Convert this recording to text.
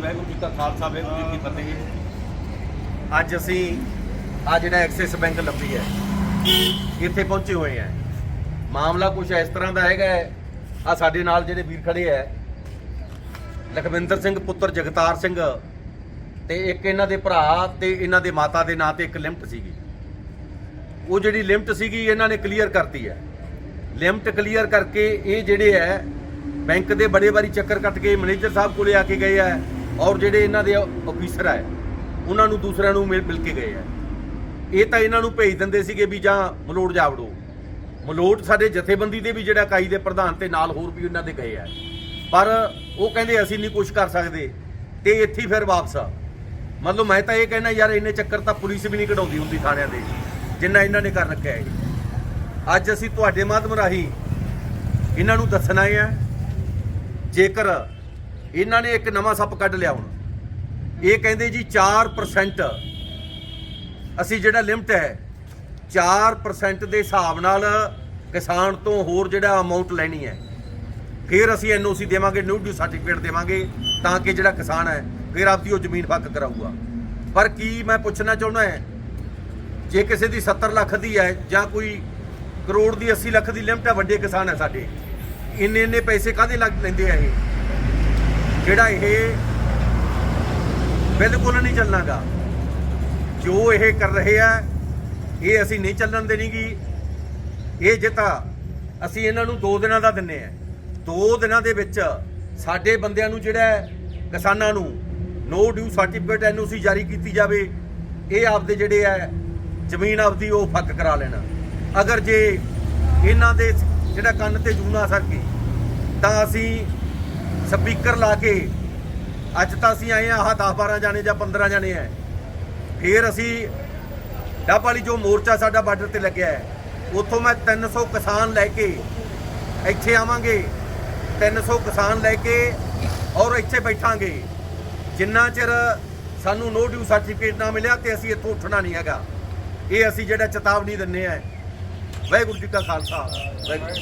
ਵਾਹਿਗੁਰੂ ਜੀ ਕਾ ਖਾਲਸਾ, ਵਾਹਿਗੁਰੂ ਜੀ ਕੀ ਫਤਿਹ। ਅੱਜ ਅਸੀਂ ਆ ਜਿਹੜਾ ਐਕਸਿਸ ਬੈਂਕ ਲੱਭੀ ਹੈ, ਇੱਥੇ ਪਹੁੰਚੇ ਹੋਏ ਆ ਮਾਮਲਾ ਕੁਝ ਇਸ ਤਰ੍ਹਾਂ ਦਾ ਹੈਗਾ ਆ ਸਾਡੇ ਨਾਲ ਜਿਹੜੇ ਵੀਰ ਖੜੇ ਆ ਲਖਵਿੰਦਰ ਸਿੰਘ, ਪੁੱਤਰ ਜਗਤਾਰ ਸਿੰਘ ਤੇ ਇੱਕ ਇਹਨਾਂ ਦੇ ਭਰਾ ਤੇ ਇਹਨਾਂ ਦੇ ਮਾਤਾ ਦੇ ਨਾਂ ਤੇ ਇੱਕ ਲਿਮਟ ਸੀਗੀ। ਉਹ ਜਿਹੜੀ ਲਿਮਟ ਸੀਗੀ, ਇਹਨਾਂ ਨੇ ਕਲੀਅਰ ਕਰਤੀ ਹੈ। ਲਿਮਟ ਕਲੀਅਰ ਕਰਕੇ ਇਹ ਜਿਹੜੇ ਹੈ ਬੈਂਕ ਦੇ ਬੜੇ ਵਾਰੀ ਚੱਕਰ ਕੱਟ ਕੇ ਮੈਨੇਜਰ ਸਾਹਿਬ ਕੋਲੇ ਆ ਕੇ ਗਏ ਆ ਔਰ ਜਿਹੜੇ ਇਹਨਾਂ ਦੇ ਆਫੀਸਰ ਆ, ਉਹਨਾਂ ਨੂੰ ਦੂਸਰਿਆਂ ਨੂੰ ਮਿਲ ਮਿਲ ਕੇ ਗਏ ਆ। ਇਹ ਤਾਂ ਇਹਨਾਂ ਨੂੰ ਭੇਜ ਦਿੰਦੇ ਸੀਗੇ ਵੀ ਜਾਂ ਮਲੋਟ ਜਾ ਵੜੋ। ਮਲੋਟ ਸਾਡੇ ਜਥੇਬੰਦੀ ਦੇ ਵੀ ਜਿਹੜਾ ਇਕਾਈ ਦੇ ਪ੍ਰਧਾਨ ਤੇ ਨਾਲ ਹੋਰ ਵੀ ਉਹਨਾਂ ਦੇ ਗਏ ਆ। ਪਰ ਉਹ ਕਹਿੰਦੇ ਅਸੀਂ ਨਹੀਂ ਕੁਝ ਕਰ ਸਕਦੇ ਤੇ ਇੱਥੇ ਫਿਰ ਵਾਪਸ ਆ। ਮਤਲਬ ਮੈਂ ਤਾਂ ਇਹ ਕਹਿਣਾ ਯਾਰ ਇੰਨੇ ਚੱਕਰ ਤਾਂ ਪੁਲਿਸ ਵੀ ਨਹੀਂ ਕਢਾਉਂਦੀ ਹੁੰਦੀ ਥਾਣਿਆਂ ਦੇ, ਜਿੰਨਾ ਇਹਨਾਂ ਨੇ ਕਰ ਰੱਖਿਆ ਹੈ। ਅੱਜ ਅਸੀਂ ਤੁਹਾਡੇ ਮਾਧਿਅਮ ਰਾਹੀਂ ਇਹਨਾਂ ਨੂੰ ਦੱਸਣਾ ਹੈ ਜੇਕਰ ਇਹਨਾਂ ਨੇ ਇੱਕ ਨਵਾਂ ਸੱਪ ਕੱਢ ਲਿਆ ਹੁਣ। ਇਹ ਕਹਿੰਦੇ ਜੀ 4% ਅਸੀਂ ਜਿਹੜਾ ਲਿਮਟ ਹੈ 4% ਦੇ ਹਿਸਾਬ ਨਾਲ ਕਿਸਾਨ ਤੋਂ ਹੋਰ ਜਿਹੜਾ ਅਮਾਉਂਟ ਲੈਣੀ ਹੈ। ਫਿਰ ਅਸੀਂ ਐਨਓਸੀ ਦੇਵਾਂਗੇ ਨਿਊ ਡਿਊ ਸਰਟੀਫਿਕੇਟ ਦੇਵਾਂਗੇ ਤਾਂ ਕਿ ਜਿਹੜਾ ਕਿਸਾਨ ਹੈ, ਫਿਰ ਆਪਦੀ ਉਹ ਜ਼ਮੀਨ ਫੱਕ ਕਰਾਊਗਾ। ਪਰ ਕੀ ਮੈਂ ਪੁੱਛਣਾ ਚਾਹੁੰਦਾ ਹੈ, ਜੇ ਕਿਸੇ ਦੀ 70 ਲੱਖ ਦੀ ਹੈ ਜਾਂ ਕੋਈ ਕਰੋੜ ਦੀ 80 ਲੱਖ ਦੀ ਲਿਮਟ ਹੈ, ਵੱਡੇ ਕਿਸਾਨ ਹੈ ਸਾਡੇ। ਇੰਨੇ ਇੰਨੇ ਪੈਸੇ ਕਾਹਦੇ ਲੱਗ ਲੈਂਦੇ ਆ ਇਹ? ਜਿਹੜਾ ਇਹ ਬਿਲਕੁਲ ਨਹੀਂ ਚੱਲਣਾਗਾ। ਜੋ ਇਹ ਕਰ ਰਹੇ ਆ, ਇਹ ਅਸੀਂ ਨਹੀਂ ਚੱਲਣ ਦੇਣੀਗੀ। ਇਹ ਜਿੱਤਾ, ਅਸੀਂ ਇਹਨਾਂ ਨੂੰ 2 ਦਿਨਾਂ ਦਾ ਦਿੰਨੇ ਆ। 2 ਦਿਨਾਂ ਦੇ ਵਿੱਚ ਸਾਡੇ ਬੰਦਿਆਂ ਨੂੰ ਜਿਹੜਾ ਕਿਸਾਨਾਂ ਨੂੰ ਨੋ ਡਿਊ ਸਰਟੀਫਿਕੇਟ ਐਨਓਸੀ ਜਾਰੀ ਕੀਤੀ ਜਾਵੇ। ਇਹ ਆਪਦੇ ਜਿਹੜੇ ਹੈ ਜ਼ਮੀਨ ਆਪਦੀ ਉਹ ਫੱਕ ਕਰਾ ਲੈਣਾ। ਅਗਰ ਜੇ ਇਹਨਾਂ ਦੇ ਜਿਹੜਾ ਕੰਨ ਤੇ ਜੂਨਾ ਸਰ ਗਈ, ਤਾਂ ਅਸੀਂ ਸਪੀਕਰ ਲਾ ਕੇ ਅੱਜ ਤਾਂ ਅਸੀਂ ਆਏ ਆ ਆਹ 10 12 ਜਾਣੇ ਜਾਂ 15 ਜਾਣੇ ਆ ਫਿਰ ਅਸੀਂ ਡੱਬ ਵਾਲੀ ਜੋ ਮੋਰਚਾ ਸਾਡਾ ਬਾਰਡਰ ਤੇ ਲੱਗਿਆ ਹੈ ਉੱਥੋਂ ਮੈਂ 300 ਕਿਸਾਨ ਲੈ ਕੇ ਇੱਥੇ ਆਵਾਂਗੇ 300 ਕਿਸਾਨ ਲੈ ਕੇ ਔਰ ਇੱਥੇ ਬੈਠਾਂਗੇ। ਜਿੰਨਾ ਚਿਰ ਸਾਨੂੰ ਨੋ ਡਿਊ ਸਰਟੀਫਿਕੇਟ ਨਾ ਮਿਲਿਆ ਤੇ ਅਸੀਂ ਇੱਥੋਂ ਉੱਠਣਾ ਨਹੀਂ ਹੈਗਾ। ਇਹ ਅਸੀਂ ਜਿਹੜਾ ਚੇਤਾਵਨੀ ਦਿੰਨੇ ਆ ਵਾਹਿਗੁਰੂ ਜੀ ਕਾ ਖਾਲਸਾ। ਵਾਹਿਗੁਰੂ